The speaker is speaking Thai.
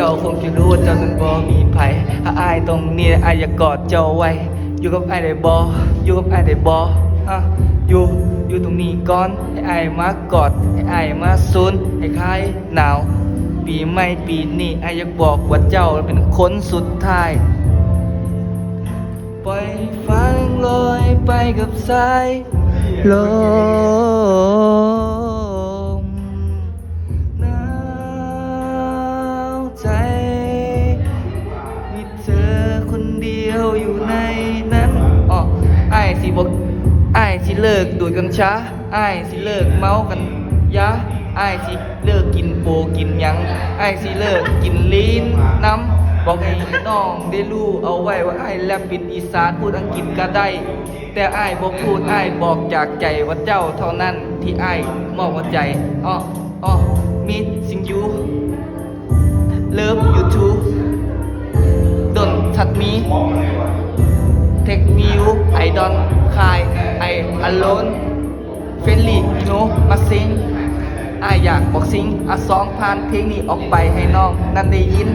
จ้าคงจะรู้ว่าเจ้านั้นบ่มีไผถ้าอายตรงนี้อายอยากกอดเจ้าไว้ อยู่กับอายได้บ่อยู่กับอายได้บ่อะอยู่อยู่ตรงนี้ก่อนให้อายมากอดให้อายมาซุนให้คลายหนาว ปีใหม่ปีนี้อายอยากบอกว่าเจ้าเป็นคนสุดท้ายปล่อยฟังลอยไปกับสายลม อคนเดียวอยู่ในนั้นอ๋อไอ้สิบอกไอ้สิเลิกดูดกัญชาไอ้สิเลิกเมากันยาไอ้สิเลิกกินโปกินยังไอ้สิเลิกกินลิ้นน้ำบอกให้น้องได้รู้เอาไว้ว่าไอ้แลบป็นอีสานพูดอังกฤษก็ได้ แต่ไอ้บอกพูดไอ้บอกจากใจว่าเจ้าเท่านั้นที่ไอ้มอบหัวใจอ๋ออ๋อมีสิ่งยู me Take me you I don't cry I alone Friendly you know มาซิงอายอยากบอกซิงอะสองผ่านเพลงนี้ออกไปให้น้อง นั่นได้ยิน